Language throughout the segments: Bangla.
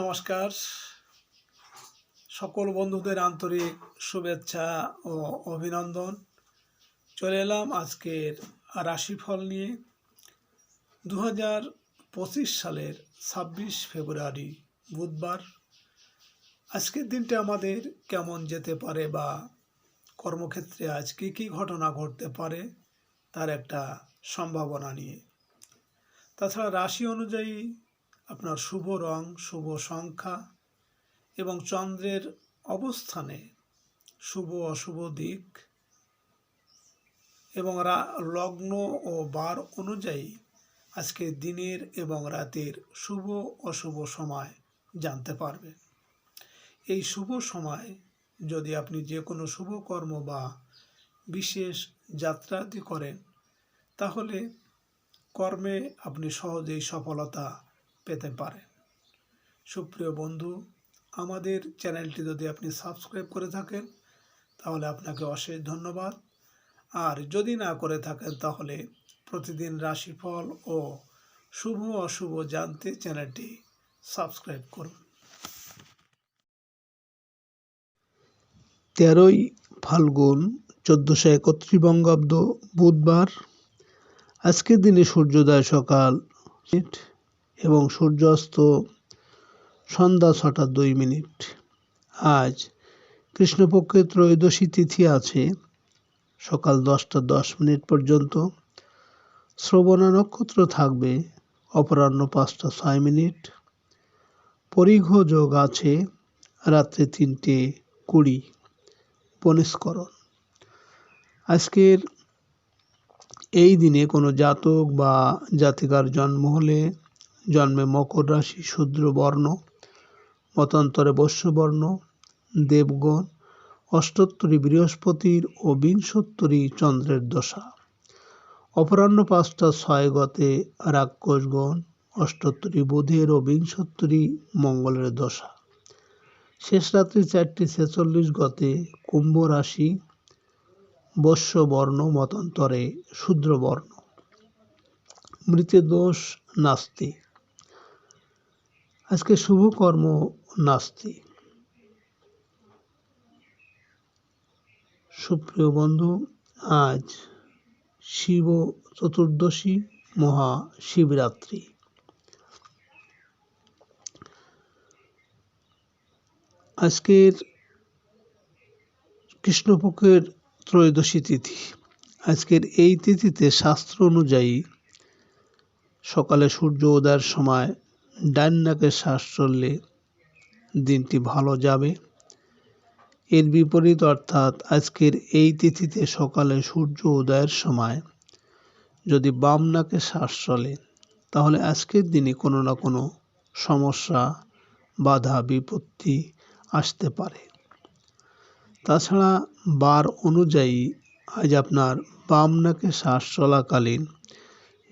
নমস্কার। সকল বন্ধুদের আন্তরিক শুভেচ্ছা ও অভিনন্দন। চলে এলাম আজকের রাশিফল নিয়ে। দু হাজার পঁচিশ সালের ছাব্বিশ ফেব্রুয়ারি বুধবার। আজকের দিনটা আমাদের কেমন যেতে পারে বা কর্মক্ষেত্রে আজ কী কী ঘটনা ঘটতে পারে তার একটা সম্ভাবনা নিয়ে। তাছাড়া রাশি অনুযায়ী আপনার শুভ রং, শুভ সংখ্যা এবং চন্দ্রের অবস্থানে শুভ অশুভ দিক এবং লগ্ন ও বার অনুযায়ী আজকে দিনের এবং রাতের শুভ অশুভ সময় জানতে পারবেন। এই শুভ সময় যদি আপনি যে কোনো শুভ কর্ম বা বিশেষ যাত্রাদি করেন, তাহলে কর্মে আপনি সহজেই সফলতা পেতে পারেন। সুপ্রিয় বন্ধু, আমাদের চ্যানেলটি যদি আপনি সাবস্ক্রাইব করে থাকেন, তাহলে আপনাকে অশেষ ধন্যবাদ। আর যদি না করে থাকেন, তাহলে প্রতিদিন রাশিফল ও শুভ অশুভ জানতে চ্যানেলটি সাবস্ক্রাইব করুন। তেরোই ফাল্গুন, চোদ্দোশো একত্রিশ বঙ্গাব্দ বুধবার। আজকের দিনে সূর্যোদয় সকাল। এবং সূর্যাস্ত সন্ধ্যা ছটা দুই মিনিট। আজ কৃষ্ণপক্ষের ত্রয়োদশী তিথি আছে সকাল দশটা দশ মিনিট পর্যন্ত। শ্রবণা নক্ষত্র থাকবে অপরাহ্ন পাঁচটা ছয় মিনিট। পরিঘ যোগ আছে রাত্রে তিনটে কুড়ি। বনিষ্করণ। আজকের এই দিনে কোনো জাতক বা জাতিকার জন্ম হলে জন্মে মকর রাশি, শূদ্র বর্ণ, মতান্তরে বৈশ্যবর্ণ দেবগণ, অষ্টোত্তরী বৃহস্পতির ও বিংশোত্তরী চন্দ্রের দশা। অপরাহ্ন পাঁচটা ছয় গতে রাক্ষসগণ, অষ্টোত্তরী বুধের ও বিংশোত্তরী মঙ্গলের দশা। শেষ রাত্রি চারটি ছেচল্লিশ গতে কুম্ভ রাশি বর্ণ, মতান্তরে শূদ্র বর্ণ। মৃতে দোষ নাস্তি আজকে শুভ কর্ম নাস্তি। সুপ্রিয় বন্ধু, আজ শিব চতুর্দশী মহা শিবরাত্রি। আজকের কৃষ্ণপক্ষের ত্রয়োদশী তিথি। আজকের এই তিথিতে শাস্ত্র অনুযায়ী সকালে সূর্য উদয়ের সময় ডান নাকে শ্বাস চললে দিনটি ভালো যাবে। এর বিপরীত অর্থাৎ আজকের এই তিথিতে সকালে সূর্য উদয়ের সময় যদি বাম নাকে শ্বাস চলে তাহলে আজকের দিনে কোনো না কোনো সমস্যা, বাধা, বিপত্তি আসতে পারে। তাছাড়া বার অনুযায়ী আজ আপনার বাম নাকে শ্বাস চলাকালীন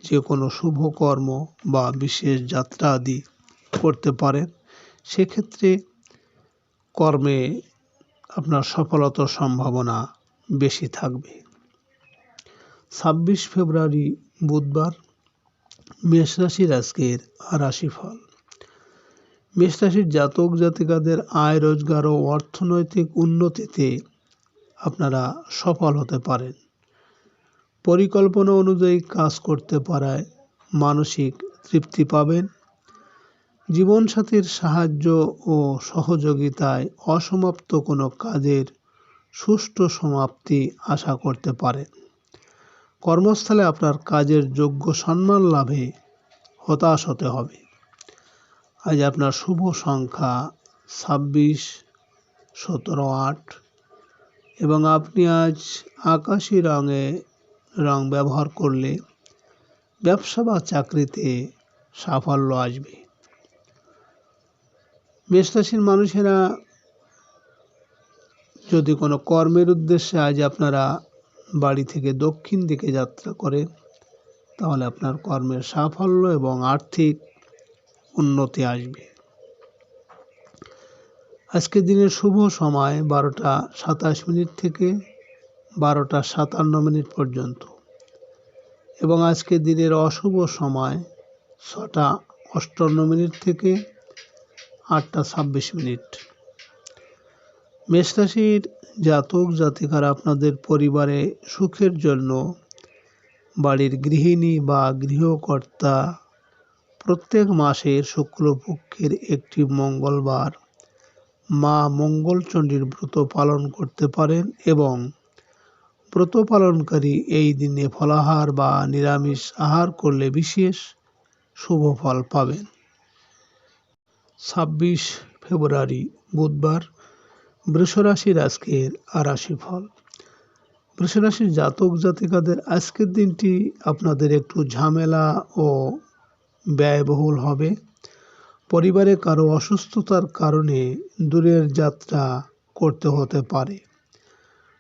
যে কোনো শুভ কর্ম বা বিশেষ যাত্রা আদি করতে পারেন, সেক্ষেত্রে কর্মে আপনার সফলতার সম্ভাবনা বেশি থাকবে। ছাব্বিশ ফেব্রুয়ারি বুধবার মেষ রাশির আজকের রাশিফল। মেষ রাশির জাতক জাতিকাদের আয়, রোজগার ও অর্থনৈতিক উন্নতিতে আপনারা সফল হতে পারেন। পরিকল্পনা অনুযায়ী কাজ করতে পারায় মানসিক তৃপ্তি পাবেন। জীবনসাথীর সাহায্য ও সহযোগিতায় অসমাপ্ত কোনো কাজের সুষ্ঠু সমাপ্তি আশা করতে পারেন কর্মস্থলে আপনার কাজের যোগ্য সম্মান লাভে হতাশ হতে হবে। আজ আপনার শুভ সংখ্যা ছাব্বিশ, সতেরো, আট এবং আপনি আজ আকাশি রঙে রং ব্যবহার করলে ব্যবসা বা চাকরিতে সাফল্য আসবে। মেষরাশির মানুষেরা যদি কোনো কর্মের উদ্দেশ্যে আজ আপনারা বাড়ি থেকে দক্ষিণ দিকে যাত্রা করে, তাহলে আপনার কর্মের সাফল্য এবং আর্থিক উন্নতি আসবে। আজকের দিনের শুভ সময় বারোটা সাতাশ মিনিট থেকে বারোটা সাতান্ন মিনিট পর্যন্ত। এবং আজকের দিনের অশুভ সময় ছটা অষ্টান্ন মিনিট থেকে আটটা ছাব্বিশ মিনিট। মেষ রাশির জাতক জাতিকারা আপনাদের পরিবারে সুখের জন্য বাড়ির গৃহিণী বা গৃহকর্তা প্রত্যেক মাসের শুক্লপক্ষের একটি মঙ্গলবার মা মঙ্গলচণ্ডীর ব্রত পালন করতে পারেন এবং ব্রত পালনকারী এই দিনে ফলাহার বা নিরামিষ আহার করলে বিশেষ শুভ ফল পাবেন। ছাব্বিশ ফেব্রুয়ারি, বুধবার, বৃষরাশির আজকের রাশিফল বৃষরাশির জাতক জাতিকাদের আজকের দিনটি আপনাদের একটু ঝামেলা ও ব্যয়বহুল হবে। পরিবারে কারও অসুস্থতার কারণে দূরের যাত্রা করতে হতে পারে।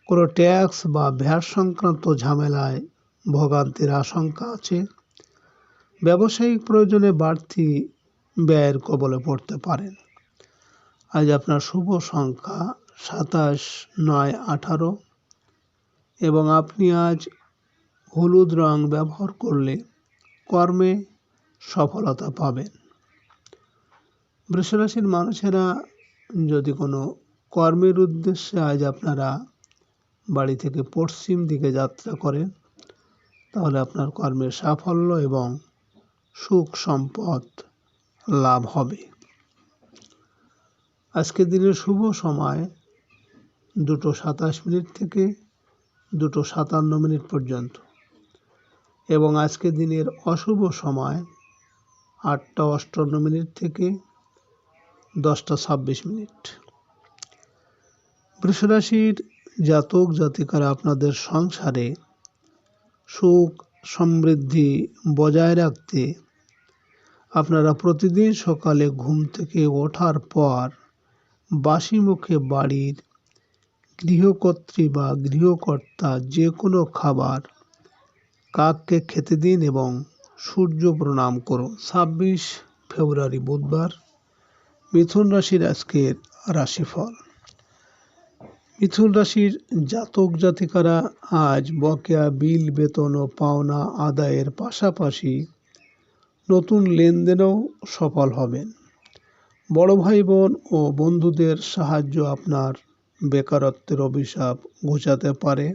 কোনো ট্যাক্স বা ভ্যাট সংক্রান্ত ঝামেলায় ভোগান্তির আশঙ্কা আছে। ব্যবসায়িক প্রয়োজনে বাড়তি ব্যয়ের কবলে পড়তে পারেন। আজ আপনার শুভ সংখ্যা সাতাশ নয় আঠারো এবং আপনি আজ হলুদ রং ব্যবহার করলে কর্মে সফলতা পাবেন। বৃষরাশির মানুষেরা যদি কোনো কর্মের উদ্দেশ্যে আজ আপনারা বাড়ি থেকে পশ্চিম দিকে যাত্রা করেন, তাহলে আপনার কর্মের সাফল্য এবং সুখ সম্পদ লাভ হবে। আজকের দিনের শুভ সময় দুটো সাতাশ মিনিট থেকে দুটো সাতান্ন মিনিট পর্যন্ত এবং আজকের দিনের অশুভ সময় আটটা অষ্টান্ন মিনিট থেকে দশটা ছাব্বিশ মিনিট। বৃষরাশির জাতক জাতিকারা আপনাদের সংসারে সুখ সমৃদ্ধি বজায় রাখতে আপনারা প্রতিদিন সকালে ঘুম থেকে ওঠার পর বাসি মুখে বাড়ির গৃহকর্ত্রী বা গৃহকর্তা যে কোনো খাবার কাককে খেতে দিন এবং সূর্য প্রণাম করুন। ছাব্বিশ ফেব্রুয়ারি বুধবার, মিথুন রাশির আজকের রাশিফল। মিথুন রাশির জাতক জাতিকারা আজ বকেয়া বিল, বেতন ও পাওনা আদায়ের পাশাপাশি নতুন লেনদেনেও সফল হবেন। বড় ভাই বোন ও বন্ধুদের সাহায্য আপনার বেকারত্বের অভিশাপ ঘোচাতে পারে।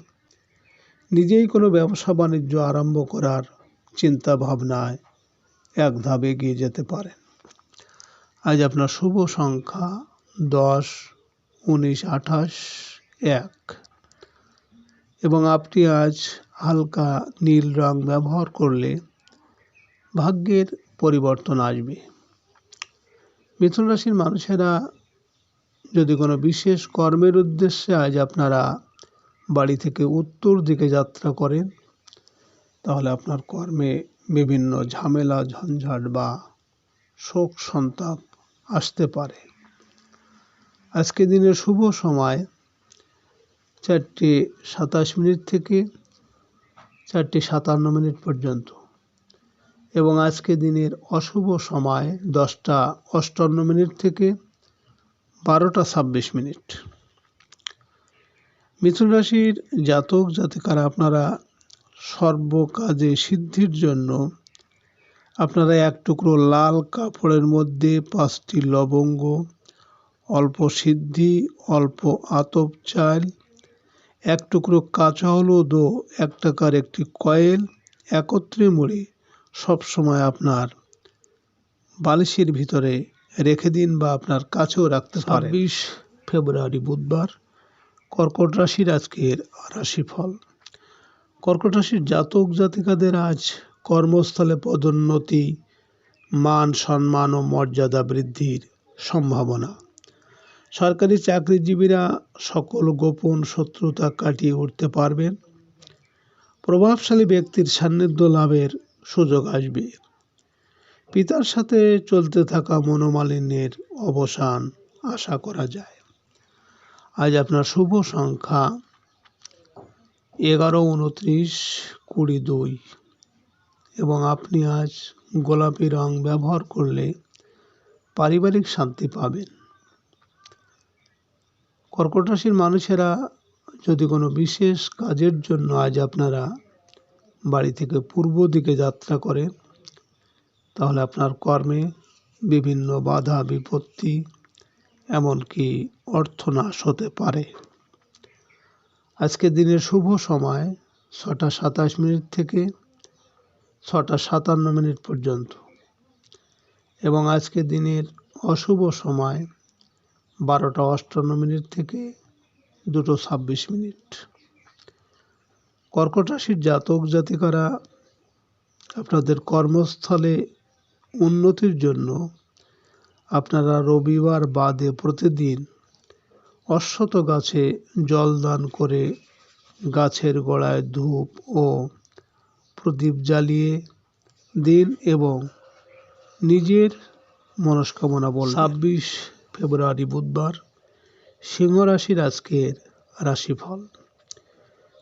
নিজেই কোনো ব্যবসা বাণিজ্য আরম্ভ করার চিন্তা ভাবনায় এক ধাপ এগিয়ে যেতে পারেন। আজ আপনার শুভ সংখ্যা দশ, উনিশ, আঠাশ এক। এবং আপনি আজ হালকা নীল রং ব্যবহার করলে ভাগ্যের পরিবর্তন আসবে। মিথুন রাশির মানুষেরা যদি কোনো বিশেষ কর্মের উদ্দেশ্যে আজ আপনারা বাড়ি থেকে উত্তর দিকে যাত্রা করেন, তাহলে আপনার কর্মে বিভিন্ন ঝামেলা, ঝঞ্ঝাট বা শোক সন্তাপ আসতে পারে। আজকে দিনের শুভ সময় চারটে সাতাশ মিনিট থেকে চারটে সাতান্ন মিনিট পর্যন্ত। এবং আজকে দিনের অশুভ সময় দশটা অষ্টান্ন মিনিট থেকে বারোটা ছাব্বিশ মিনিট। মিথুন রাশির জাতক জাতিকারা, আপনারা সর্বকাজে সিদ্ধির জন্য আপনারা এক টুকরো লাল কাপড়ের মধ্যে পাঁচটি লবঙ্গ, অল্প সিদ্ধি, অল্প আতপ চাল এক টুকরো কাঁচা হলুদ ও এক টাকার একটি কয়েল, একত্রে মুড়ে সবসময় আপনার বালিশের ভিতরে রেখে দিন বা আপনার কাছেও রাখতে পারেন। ছাব্বিশ ফেব্রুয়ারি বুধবার, কর্কট রাশির আজকের রাশিফল। কর্কট রাশির জাতক জাতিকাদের আজ কর্মস্থলে পদোন্নতি, মান সম্মান ও মর্যাদা বৃদ্ধির সম্ভাবনা। সরকারি চাকরিজীবীরা সকল গোপন শত্রুতা কাটিয়ে উঠতে পারবেন প্রভাবশালী ব্যক্তির সান্নিধ্য লাভের সুযোগ আসবে। পিতার সাথে চলতে থাকা মনোমালিন্যের অবসান আশা করা যায়। আজ আপনার শুভ সংখ্যা এগারো, উনত্রিশ, কুড়ি, দুই। এবং আপনি আজ গোলাপি রং ব্যবহার করলে পারিবারিক শান্তি পাবেন। কর্কট রাশির মানুষেরা যদি কোনো বিশেষ কাজের জন্য আজ আপনারা বাড়ি থেকে পূর্ব দিকে যাত্রা করেন, তাহলে আপনার কর্মে বিভিন্ন বাধা, বিপত্তি, এমনকি অর্থনাশ হতে পারে। আজকে দিনের শুভ সময় ছটা সাতাশ মিনিট থেকে ছটা সাতান্ন মিনিট পর্যন্ত। এবং আজকে দিনের অশুভ সময় বারোটা অষ্টান্ন মিনিট থেকে দুটো ছাব্বিশ মিনিট। কর্কট রাশির জাতক জাতিকারা আপনাদের কর্মস্থলে উন্নতির জন্য আপনারা রবিবার বাদে প্রতিদিন অশ্বত গাছে জল দান করে গাছের গোড়ায় ধূপ ও প্রদীপ জ্বালিয়ে দিন এবং নিজের মনস্কামনা বল ছাব্বিশ ফেব্রুয়ারি, বুধবার, সিংহ রাশির আজকের রাশিফল।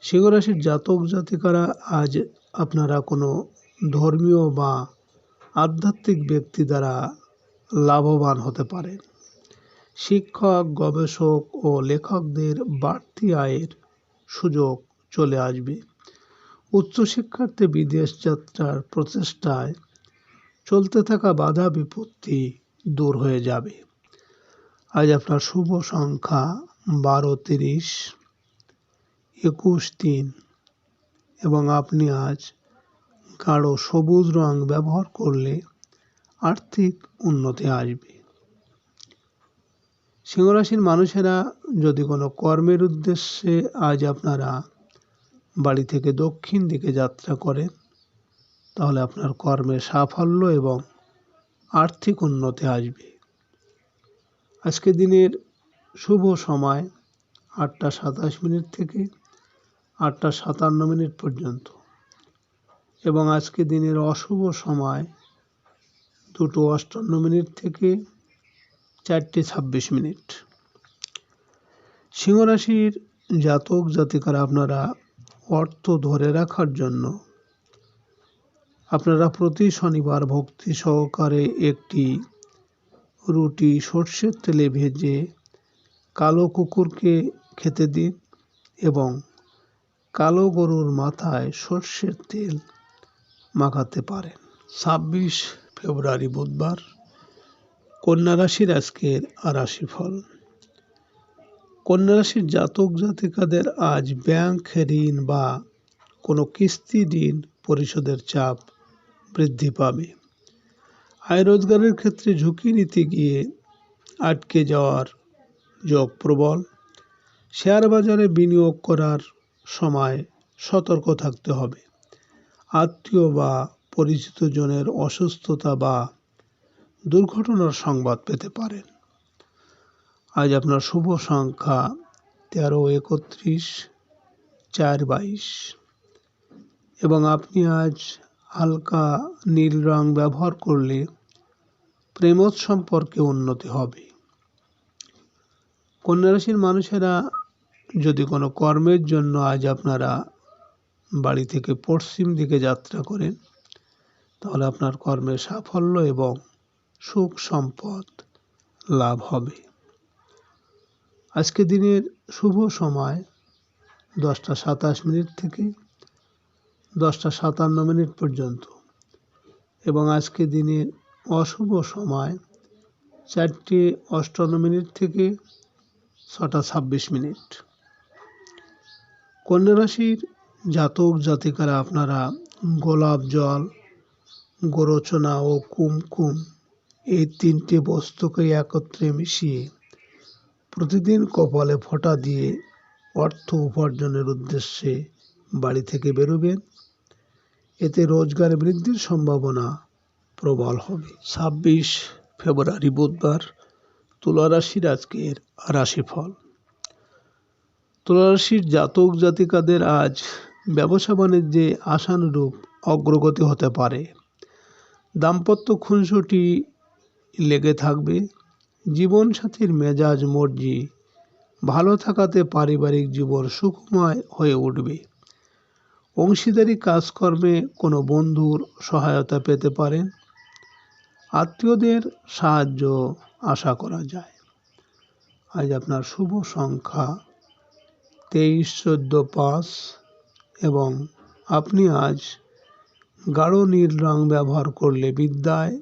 সিংহ রাশির জাতক জাতিকারা, আজ আপনারা কোনো ধর্মীয় বা আধ্যাত্মিক ব্যক্তি দ্বারা লাভবান হতে পারেন। শিক্ষক, গবেষক ও লেখকদের বাড়তি আয়ের সুযোগ চলে আসবে। উচ্চশিক্ষার্থে বিদেশ যাত্রার প্রচেষ্টায় চলতে থাকা বাধা বিপত্তি দূর হয়ে যাবে। আজ আপনার শুভ সংখ্যা বারো, তিরিশ, একুশ, তিন। এবং আপনি আজ গাঢ় সবুজ রং ব্যবহার করলে আর্থিক উন্নতি আসবে। সিংহরাশির মানুষেরা যদি কোনো কর্মের উদ্দেশ্যে আজ আপনারা বাড়ি থেকে দক্ষিণ দিকে যাত্রা করেন, তাহলে আপনার কর্মে সাফল্য এবং আর্থিক উন্নতি আসবে। আজকে দিনের শুভ সময় আটটা সাতাশ মিনিট থেকে আটটা সাতান্ন মিনিট পর্যন্ত। এবং আজকে দিনের অশুভ সময় দুটো অষ্টান্ন মিনিট থেকে চারটে ছাব্বিশ মিনিট। সিংহরাশির জাতক জাতিকারা, আপনারা অর্থ ধরে রাখার জন্য আপনারা প্রতি শনিবার ভক্তি সহকারে একটি রুটি, সর্ষের তেলে ভেজে কালো কুকুরকে খেতে দিন এবং কালো গরুর মাথায় সর্ষের তেল মাখাতে পারেন। ছাব্বিশ ফেব্রুয়ারি বুধবার, কন্যা রাশির আজকের রাশিফল কন্যা রাশির জাতক জাতিকাদের আজ ব্যাংক ঋণ বা কোনো কিস্তি ঋণ পরিশোধের চাপ বৃদ্ধি পাবে। আয় রোজগারের ক্ষেত্রে ঝুঁকি নিতে গিয়ে আটকে যাওয়ার যোগ প্রবল। শেয়ার বাজারে বিনিয়োগ করার সময় সতর্ক থাকতে হবে। আত্মীয় বা পরিচিত জনের অসুস্থতা বা দুর্ঘটনার সংবাদ পেতে পারেন। আজ আপনার শুভ সংখ্যা তেরো, একত্রিশ, চার, বাইশ। এবং আপনি আজ হালকা নীল রং ব্যবহার করলে প্রেমজ সম্পর্কে উন্নতি হবে। কন্যা রাশির মানুষেরা যদি কোনো কর্মের জন্য আজ আপনারা বাড়ি থেকে পশ্চিম দিকে যাত্রা করেন, তাহলে আপনার কর্মের সাফল্য এবং সুখ সম্পদ লাভ হবে। আজকে দিনের শুভ সময় দশটা সাতাশ মিনিট থেকে দশটা সাতান্ন মিনিট পর্যন্ত। এবং আজকে দিনের অশুভ সময় চারটে অষ্টান্ন মিনিট থেকে ছটা ছাব্বিশ মিনিট। কন্যা রাশির জাতক জাতিকারা আপনারা গোলাপ জল, গোরচনা ও কুমকুম এই তিনটে বস্তুকে একত্রে মিশিয়ে প্রতিদিন কপালে ফোঁটা দিয়ে অর্থ উপার্জনের উদ্দেশ্যে বাড়ি থেকে বেরোবেন। এতে রোজগার বৃদ্ধির সম্ভাবনা প্রবল হবে। ছাব্বিশ ফেব্রুয়ারি বুধবার তুলারাশির আজকের রাশিফল। তুলা রাশির জাতক জাতিকাদের আজ ব্যবসা বাণিজ্যে আশানুরূপ অগ্রগতি হতে পারে। দাম্পত্য খুনসুটি লেগে থাকবে। জীবনসাথীর মেজাজ মর্জি ভালো থাকাতে পারিবারিক জীবন সুখময় হয়ে উঠবে। অংশীদারি কাজকর্মে কোনো বন্ধুর সহায়তা পেতে পারেন আত্মীয়দের সাহায্য আশা করা যায়। আজ আপনার শুভ সংখ্যা তেইশ, চোদ্দ, পাঁচ এবং আপনি আজ গাঢ় নীল রং ব্যবহার করলে বিদ্যায়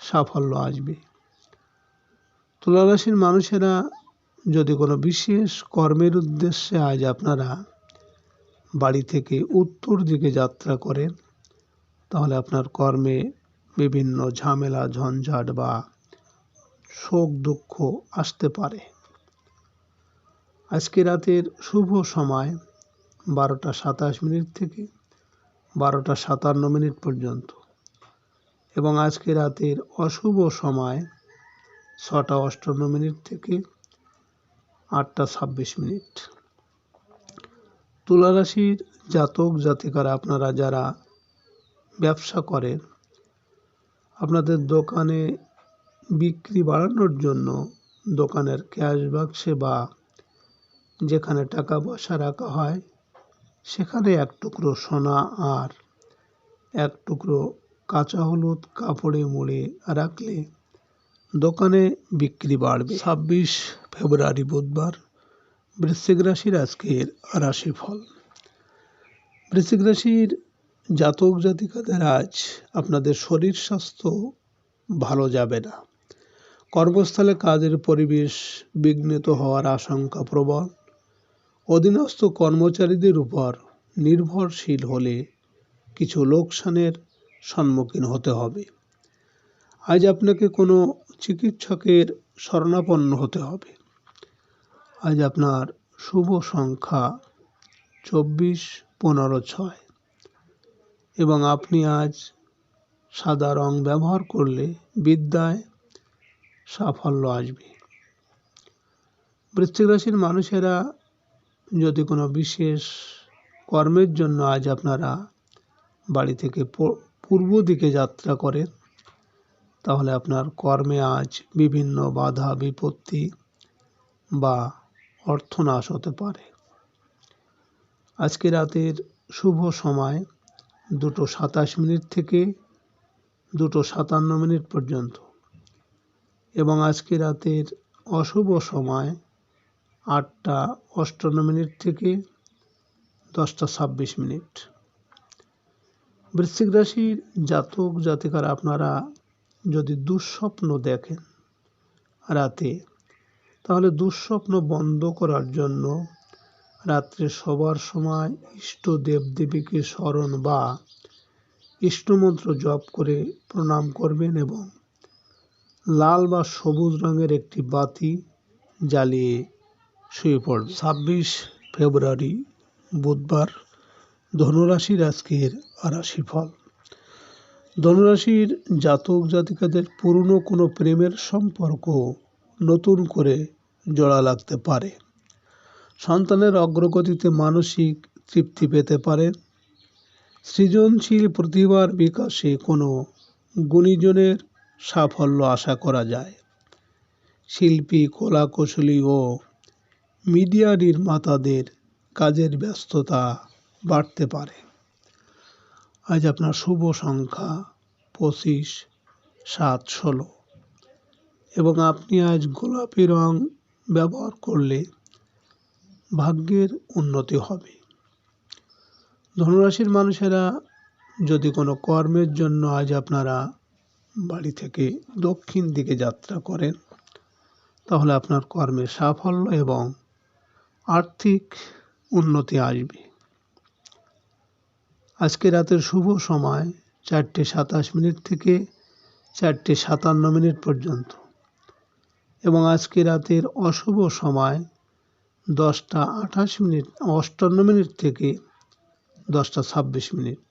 সাফল্য আসবে। তুলারাশির মানুষেরা যদি কোনো বিশেষ কর্মের উদ্দেশ্যে আজ আপনারা বাড়ি থেকে উত্তর দিকে যাত্রা করেন, তাহলে আপনার কর্মে বিভিন্ন ঝামেলা, ঝঞ্ঝাট বা শোক দুঃখ আসতে পারে। আজকে রাতের শুভ সময় বারোটা সাতাশ মিনিট থেকে বারোটা সাতান্ন মিনিট পর্যন্ত। এবং আজকে রাতের অশুভ সময় ছটা অষ্টান্ন মিনিট থেকে আটটা ছাব্বিশ মিনিট। তুলারাশির জাতক, জাতিকারা আপনারা যারা ব্যবসা করেন, আপনাদের দোকানে বিক্রি বাড়ানোর জন্য দোকানের ক্যাশ বাক্সে বা যেখানে টাকা পয়সা রাখা হয়, সেখানে এক টুকরো সোনা আর এক টুকরো কাঁচা হলুদ কাপড়ে মুড়ে রাখলে দোকানে বিক্রি বাড়বে। ছাব্বিশ ফেব্রুয়ারি বুধবার। বৃশ্চিক রাশির আজকের রাশিফল। বৃশ্চিক রাশির জাতক জাতিকাদের আজ আপনাদের শরীর স্বাস্থ্য ভালো যাবে না। কর্মস্থলে কাজের পরিবেশ বিঘ্নিত হওয়ার আশঙ্কা প্রবল। অধীনস্থ কর্মচারীদের উপর নির্ভরশীল হলে কিছু লোকসানের সম্মুখীন হতে হবে। আজ আপনাকে কোনো চিকিৎসকের শরণাপন্ন হতে হবে। আজ আপনার শুভ সংখ্যা চব্বিশ পনেরো ছয়। এবং আপনি আজ সাদা রং ব্যবহার করলে বিদ্যায় সাফল্য আসবে। বৃশ্চিক রাশির মানুষেরা যদি কোনো বিশেষ কর্মের জন্য আজ আপনারা বাড়ি থেকে পূর্ব দিকে যাত্রা করেন, তাহলে আপনার কর্মে আজ বিভিন্ন বাধা, বিপত্তি বা অর্থনাশ হতে পারে। আজকে রাতের শুভ সময় দুটো সাতাশ মিনিট থেকে দুটো সাতান্ন মিনিট পর্যন্ত। এবং আজকে রাতের অশুভ সময় আটটা অষ্টান্ন মিনিট থেকে দশটা ছাব্বিশ মিনিট। বৃশ্চিক রাশির জাতক জাতিকারা আপনারা যদি দুঃস্বপ্ন দেখেন রাতে তাহলে দুঃস্বপ্ন বন্ধ করার জন্য রাত্রে শোবার সময় ইষ্ট দেবদেবীকে স্মরণ বা ইষ্টমন্ত্র জপ করে প্রণাম করবেন এবং লাল বা সবুজ রঙের একটি বাতি জ্বালিয়ে শুয়ে পড়বে ছাব্বিশ ফেব্রুয়ারি বুধবার ধনুরাশির আজকের রাশিফল। ধনুরাশির জাতক জাতিকাদের পুরনো কোনো প্রেমের সম্পর্ক নতুন করে জোড়া লাগতে পারে। সন্তানের অগ্রগতিতে মানসিক তৃপ্তি পেতে পারেন সৃজনশীল প্রতিভার বিকাশে কোনো গুণীজনের সাফল্য আশা করা যায়। শিল্পী, কলাকুশলী ও মিডিয়া নির্মাতাদের কাজের ব্যস্ততা বাড়তে পারে। আজ আপনার শুভ সংখ্যা পঁচিশ, সাত, ষোলো এবং আপনি আজ গোলাপি রং ব্যবহার করলে ভাগ্যের উন্নতি হবে। ধনুরাশির মানুষেরা যদি কোনো কর্মের জন্য আজ আপনারা বাড়ি থেকে দক্ষিণ দিকে যাত্রা করেন, তাহলে আপনার কর্মে সাফল্য এবং আর্থিক উন্নতি আসবে। আজকে রাতের শুভ সময় চারটে সাতাশ মিনিট থেকে চারটে সাতান্ন মিনিট পর্যন্ত। এবং আজকে রাতের অশুভ সময় দশটা আঠাশ মিনিট, অষ্টান্ন মিনিট থেকে দশটা ছাব্বিশ মিনিট।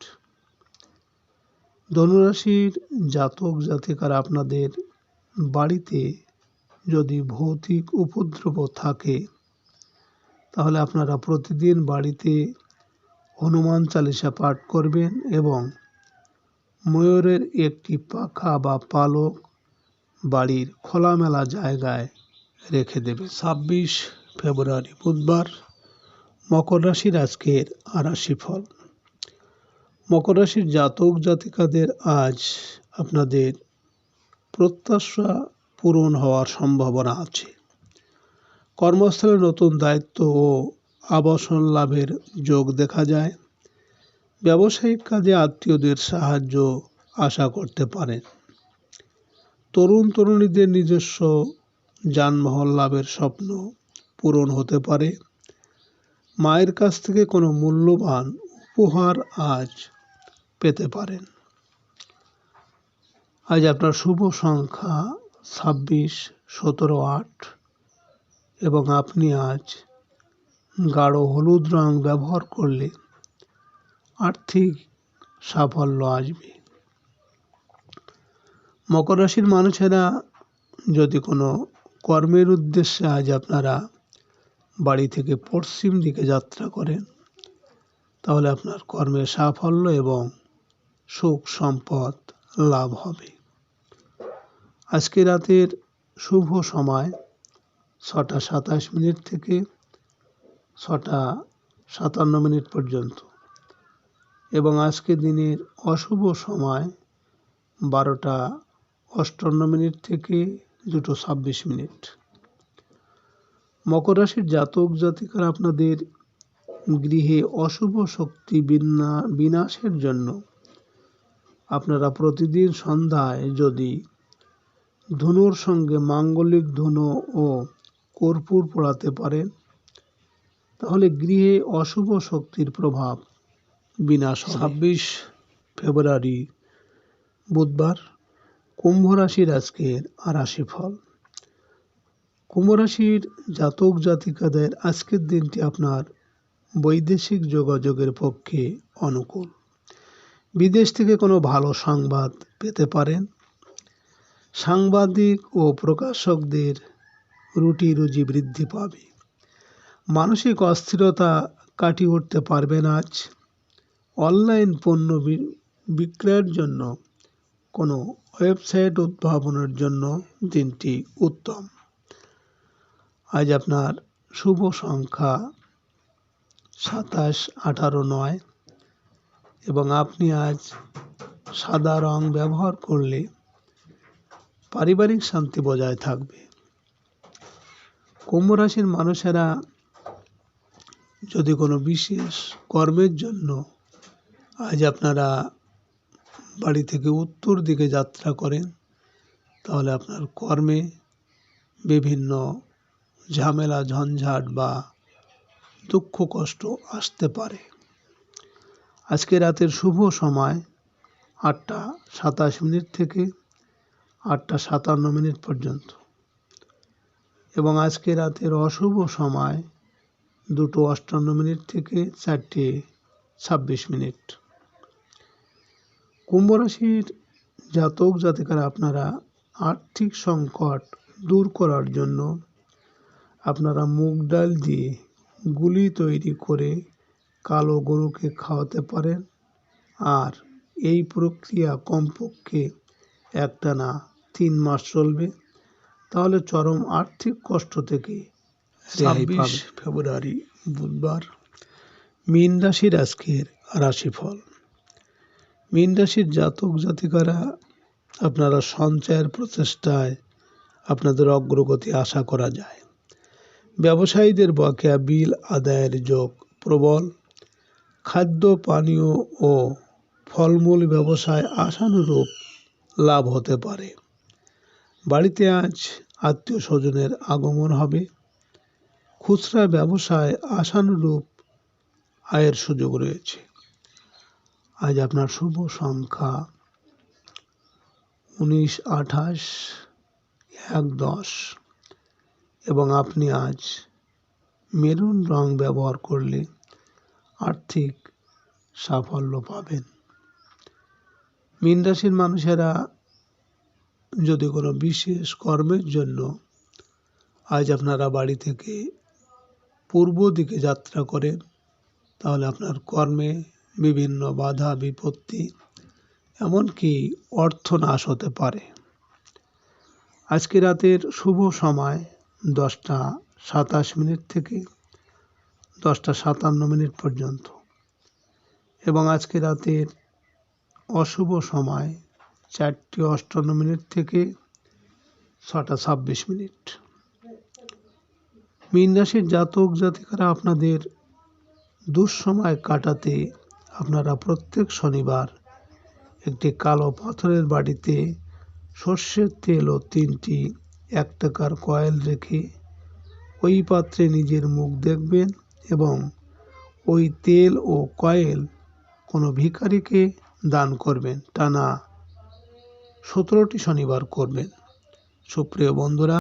ধনুরাশির জাতক জাতিকারা আপনাদের বাড়িতে যদি ভৌতিক উপদ্রব থাকে, তাহলে আপনারা প্রতিদিন বাড়িতে হনুমান চালিসা পাঠ করবেন এবং ময়ূরের একটি পাখা বা পালক বাড়ির খোলামেলা জায়গায় রেখে দেবে। ছাব্বিশ ফেব্রুয়ারি বুধবার মকর রাশির আজকের রাশি ফল। মকর রাশির জাতক জাতিকাদের আজ আপনাদের প্রত্যাশা পূরণ হওয়ার সম্ভাবনা আছে। কর্মস্থলে নতুন দায়িত্ব ও আবাসন লাভের যোগ দেখা যায়। ব্যবসায়িক কাজে আত্মীয়দের সাহায্য আশা করতে পারেন। তরুণ তরুণীদের নিজস্ব যানবাহন লাভের স্বপ্ন পূরণ হতে পারে। মায়ের কাছ থেকে কোনো মূল্যবান উপহার আজ পেতে পারেন। আজ আপনার শুভ সংখ্যা ছাব্বিশ, সতেরো, আট এবং আপনি আজ গাঢ় হলুদ রং ব্যবহার করলে আর্থিক সাফল্য আসবে। মকর রাশির মানুষেরা যদি কোনো কর্মের উদ্দেশ্যে আজ আপনারা বাড়ি থেকে পশ্চিম দিকে যাত্রা করেন, তাহলে আপনার কর্মের সাফল্য এবং সুখ সম্পদ লাভ হবে। আজকে রাতের শুভ সময় ছটা সাতাশ মিনিট থেকে ছটা সাতান্ন মিনিট পর্যন্ত এবং আজকে দিনের অশুভ সময় বারোটা অষ্টান্ন মিনিট থেকে দুটো ছাব্বিশ মিনিট। মকর রাশির জাতক জাতিকারা আপনাদের গৃহে অশুভ শক্তি বিনা বিনাশের জন্য আপনারা প্রতিদিন সন্ধ্যায় যদি ধনুর সঙ্গে মাঙ্গলিক ধনু ও কর্পূর পোড়াতে পারেন তাহলে গৃহে অশুভ শক্তির প্রভাব বিনাশ ছাব্বিশ ফেব্রুয়ারি বুধবার। কুম্ভ রাশির আজকের রাশিফল। কুম্ভ রাশির জাতক জাতিকাদের আজকের দিনটি আপনার বৈদেশিক যোগাযোগের পক্ষে অনুকূল। বিদেশ থেকে কোনো ভালো সংবাদ পেতে পারেন। সাংবাদিক ও প্রকাশকদের রুটি রুজি বৃদ্ধি পাবে। মানসিক অস্থিরতা কাটিয়ে উঠতে পারবেন আজ। অনলাইন পণ্য বিক্রয়ের জন্য কোনো ওয়েবসাইট উদ্ভাবনের জন্য দিনটি উত্তম। আজ আপনার শুভ সংখ্যা সাতাশ, আঠারো, নয় এবং আপনি আজ সাদা রং ব্যবহার করলে পারিবারিক শান্তি বজায় থাকবে। কুম্ভ রাশির মানুষেরা যদি কোনো বিশেষ কর্মের জন্য আজ আপনারা বাড়ি থেকে উত্তর দিকে যাত্রা করেন, তাহলে আপনার কর্মে বিভিন্ন ঝামেলা, ঝঞ্ঝাট বা দুঃখ, কষ্ট আসতে পারে। আজকে রাতের শুভ সময় আটটা সাতাশ মিনিট থেকে আটটা সাতান্ন মিনিট পর্যন্ত। এবং আজকে রাতের অশুভ সময় দুটো অষ্টান্ন মিনিট থেকে চারটে ছাব্বিশ মিনিট। কুম্ভ রাশির জাতক জাতিকারা আপনারা আর্থিক সংকট দূর করার জন্য আপনারা মুগ ডাল দিয়ে গুলি তৈরি করে কালো গরুকে খাওয়াতে পারেন। আর এই প্রক্রিয়া কমপক্ষে একটানা তিন মাস চলবে। তাহলে চরম আর্থিক কষ্ট থেকে ছাব্বিশ ফেব্রুয়ারি বুধবার মীন রাশির আজকের রাশিফল। মীন রাশির জাতক জাতিকারা আপনারা সঞ্চয়ের প্রচেষ্টায় আপনাদের অগ্রগতি আশা করা যায়। ব্যবসায়ীদের বকেয়া বিল আদায়ের যোগ প্রবল। খাদ্য, পানীয় ও ফলমূল ব্যবসায় আশানুরূপ লাভ হতে পারে। বাড়িতে আজ আত্মীয় স্বজনের আগমন হবে। খুচরা ব্যবসায় আশানুরূপ আয়ের সুযোগ রয়েছে। আজ আপনার শুভ সংখ্যা উনিশ, আঠাশ, এক, দশ। এবং আপনি আজ মেরুন রং ব্যবহার করলে আর্থিক সাফল্য পাবেন। মীন রাশির মানুষেরা যদি কোনো বিশেষ কর্মের জন্য আজ আপনারা বাড়ি থেকে পূর্ব দিকে যাত্রা করেন, তাহলে আপনার কর্মে বিভিন্ন বাধা, বিপত্তি, এমনকি অর্থ নাশ হতে পারে। আজকে রাতের শুভ সময় দশটা সাতাশ মিনিট থেকে দশটা সাতান্ন মিনিট পর্যন্ত। এবং আজকে রাতের অশুভ সময় চারটি অষ্টান্ন মিনিট থেকে ছটা ছাব্বিশ মিনিট। মীন রাশির জাতক জাতিকারা আপনাদের দুঃসময় কাটাতে আপনারা প্রত্যেক শনিবার একটি কালো পাথরের বাড়িতে সর্ষের তেল ও তিনটি এক টাকার কয়েল রেখে ওই পাত্রে নিজের মুখ দেখবেন এবং ওই তেল ও কয়েল কোনো ভিখারিকে দান করবেন। টানা সতেরোটি শনিবার করবেন। সুপ্রিয় বন্ধুরা